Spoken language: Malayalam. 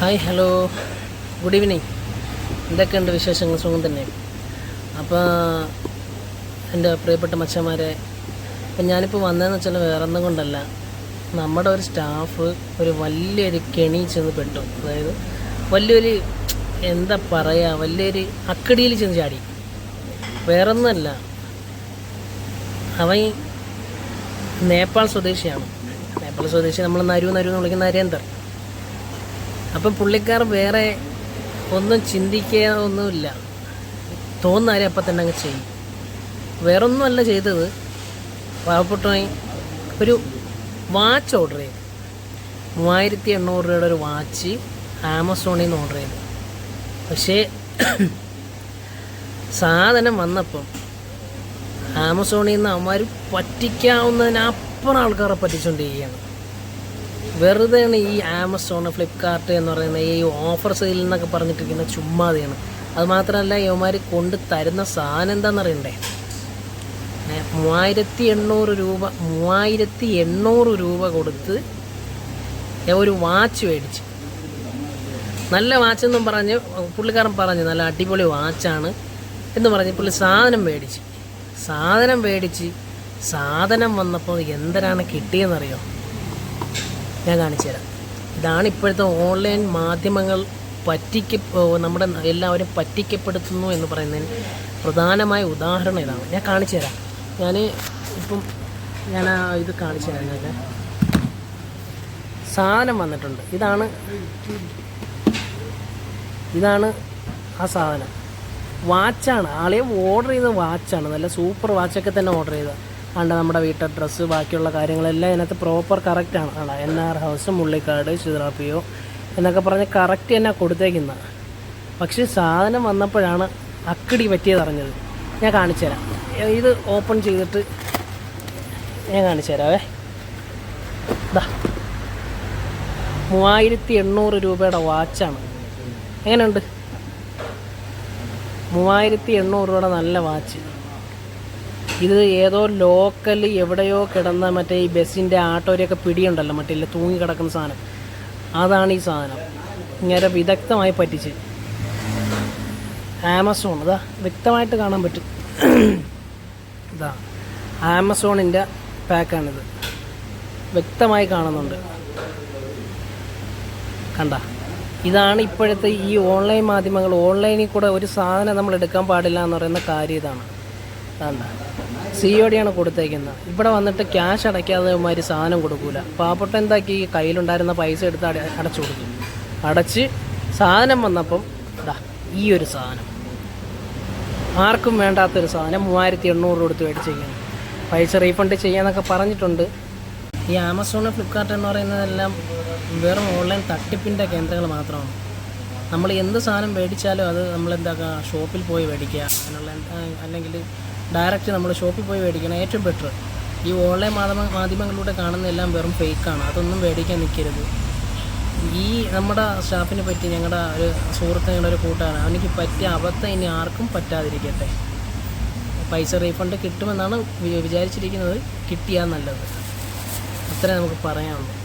ഹായ് ഹലോ ഗുഡ് ഈവനിങ് എന്തൊക്കെയുണ്ട് വിശേഷങ്ങൾ? സുഖം തന്നെ. അപ്പോൾ എന്റെ പ്രിയപ്പെട്ട മച്ചന്മാരെ ഇപ്പം ഞാനിപ്പോൾ വന്നതെന്ന് വെച്ചാൽ വേറെ ഒന്നും കൊണ്ടല്ല. നമ്മുടെ ഒരു സ്റ്റാഫ് ഒരു വലിയൊരു കെണി ചെന്ന് പെട്ടു. അതായത് വലിയൊരു എന്താ പറയുക വലിയൊരു അക്കടിയിൽ ചെന്ന് ചാടി. വേറെ ഒന്നല്ല അവൻ നേപ്പാൾ സ്വദേശിയാണ്. നേപ്പാൾ സ്വദേശി നമ്മൾ നരു നരു എന്ന് വിളിക്കുന്ന നരേന്ദർ. അപ്പം പുള്ളിക്കാർ വേറെ ഒന്നും ചിന്തിക്കാനൊന്നുമില്ല. തോന്നാരെ അപ്പം തന്നെ അങ്ങ് ചെയ്യും. വേറൊന്നുമല്ല ചെയ്തത്. പാവപ്പെട്ടവൻ ഒരു വാച്ച് ഓർഡർ ചെയ്തു. മൂവായിരത്തി എണ്ണൂറ് രൂപയുടെ ഒരു വാച്ച് ആമസോണിൽ നിന്ന് ഓർഡർ ചെയ്തു. പക്ഷേ സാധനം വന്നപ്പം ആമസോണിൽ നിന്ന് അവന്മാർ പറ്റിക്കാവുന്നതിനപ്പുറം ആൾക്കാരെ പറ്റിച്ചുകൊണ്ടിരിക്കുകയാണ് വെറുതെയാണ് ഈ ആമസോൺ ഫ്ലിപ്കാർട്ട് എന്ന് പറയുന്ന ഈ ഓഫർ സെയിൽ എന്നൊക്കെ പറഞ്ഞിട്ടിരിക്കുന്ന ചുമ്മാതെയാണ്. അതുമാത്രമല്ല ഇവന്മാർ കൊണ്ട് തരുന്ന സാധനം എന്താണെന്നറിയണ്ടേ മൂവായിരത്തി എണ്ണൂറ് രൂപ മൂവായിരത്തി എണ്ണൂറ് രൂപ കൊടുത്ത് ഒരു വാച്ച് മേടിച്ചു. നല്ല വാച്ചെന്നും പറഞ്ഞ് പുള്ളിക്കാരൻ പറഞ്ഞു നല്ല അടിപൊളി വാച്ചാണ് എന്ന് പറഞ്ഞ് പുള്ളി സാധനം മേടിച്ച്. സാധനം മേടിച്ച് സാധനം വന്നപ്പോൾ എന്തരാണ് കിട്ടിയെന്നറിയോ? ഞാൻ കാണിച്ചു തരാം. ഇതാണ് ഇപ്പോഴത്തെ ഓൺലൈൻ മാധ്യമങ്ങൾ പറ്റിക്ക നമ്മുടെ എല്ലാവരും പറ്റിക്കപ്പെടുത്തുന്നു എന്ന് പറയുന്നതിന് പ്രധാനമായ ഉദാഹരണം ഇതാണ്. ഞാൻ കാണിച്ചു തരാം. ഞാൻ ഇപ്പം ഞാൻ ഇത് കാണിച്ചു തരാം ഞാൻ സാധനം വന്നിട്ടുണ്ട്. ഇതാണ് ഇതാണ് ആ സാധനം. വാച്ചാണ്. ആളെ ഓർഡർ ചെയ്ത വാച്ചാണ്. നല്ല സൂപ്പർ വാച്ചൊക്കെ തന്നെ ഓർഡർ ചെയ്ത ആണ്ട് നമ്മുടെ വീട്ട് അഡ്രസ്സ് ബാക്കിയുള്ള കാര്യങ്ങളെല്ലാം ഇതിനകത്ത് പ്രോപ്പർ കറക്റ്റാണ് ആണ്. എൻ ആർ ഹൗസ് മുള്ളിക്കാട് ചിതറാപ്പിയോ എന്നൊക്കെ പറഞ്ഞ് കറക്റ്റ് തന്നെ കൊടുത്തേക്കുന്നത് പക്ഷേ സാധനം വന്നപ്പോഴാണ് അക്കടി പറ്റിയതറിഞ്ഞത് ഞാൻ കാണിച്ചു തരാം. ഇത് ഓപ്പൺ ചെയ്തിട്ട് ഞാൻ കാണിച്ചു തരാവേ. മൂവായിരത്തി എണ്ണൂറ് രൂപയുടെ വാച്ചാണ് എങ്ങനെയുണ്ട്? മൂവായിരത്തി എണ്ണൂറ് രൂപയുടെ നല്ല വാച്ച് ഇത് ഏതോ ലോക്കൽ എവിടെയോ കിടന്ന മറ്റേ ഈ ബസ്സിന്റെ ആട്ടോരെയൊക്കെ പിടിയുണ്ടല്ലോ മറ്റേ തൂങ്ങി കിടക്കുന്ന സാധനം. അതാണ് ഈ സാധനം. ഇങ്ങനെ വിദഗ്ധമായി പറ്റിച്ച്. ആമസോൺ. ഇതാ വ്യക്തമായിട്ട് കാണാൻ പറ്റും. ഇതാ ആമസോണിന്റെ പാക്കാണിത്. വ്യക്തമായി കാണുന്നുണ്ട്. കണ്ട ഇതാണ് ഇപ്പോഴത്തെ ഈ ഓൺലൈൻ മാധ്യമങ്ങൾ. ഓൺലൈനിൽ കൂടെ ഒരു സാധനം നമ്മൾ എടുക്കാൻ പാടില്ല എന്ന് പറയുന്ന കാര്യം ഇതാണ്. സി ഒ ഡിയാണ് കൊടുത്തേക്കുന്നത് ഇവിടെ വന്നിട്ട് ക്യാഷ് അടയ്ക്കാതെ മാതിരി സാധനം കൊടുക്കൂല. പാവപ്പെട്ട എന്താക്കി? കയ്യിലുണ്ടായിരുന്ന പൈസ എടുത്ത് അട അടച്ചു കൊടുത്തു. അടച്ച് സാധനം വന്നപ്പം ഇതാ ഈ ഒരു സാധനം. ആർക്കും വേണ്ടാത്തൊരു സാധനം മൂവായിരത്തി എണ്ണൂറ് കൊടുത്ത് മേടിച്ചിരിക്കുന്നു പൈസ റീഫണ്ട് ചെയ്യാന്നൊക്കെ പറഞ്ഞിട്ടുണ്ട്. ഈ ആമസോൺ ഫ്ലിപ്കാർട്ട് എന്ന് പറയുന്നതെല്ലാം വെറും ഓൺലൈൻ തട്ടിപ്പിന്റെ കേന്ദ്രങ്ങൾ മാത്രമാണ്. നമ്മൾ എന്ത് സാധനം മേടിച്ചാലും അത് നമ്മളെന്താക്കുക ഷോപ്പിൽ പോയി മേടിക്കുക. അങ്ങനെയുള്ള അല്ലെങ്കിൽ ഡയറക്റ്റ് നമ്മൾ ഷോപ്പിൽ പോയി മേടിക്കണം ഏറ്റവും ബെറ്റർ ഈ ഓൺലൈൻ മാധ്യമ മാധ്യമങ്ങളിലൂടെ കാണുന്ന എല്ലാം വെറും ഫേക്കാണ് അതൊന്നും മേടിക്കാൻ നിൽക്കരുത് ഈ നമ്മുടെ സ്റ്റാഫിനെ പറ്റി ഞങ്ങളുടെ ഒരു സുഹൃത്ത് ഞങ്ങളുടെ ഒരു കൂട്ടാണ്. അവനിക്ക് പറ്റിയ അബദ്ധം ഇനി ആർക്കും പറ്റാതിരിക്കട്ടെ. പൈസ റീഫണ്ട് കിട്ടുമെന്നാണ് വിചാരിച്ചിരിക്കുന്നത്. കിട്ടിയാൽ നല്ലത്. അത്രേ നമുക്ക് പറയാനുള്ളൂ.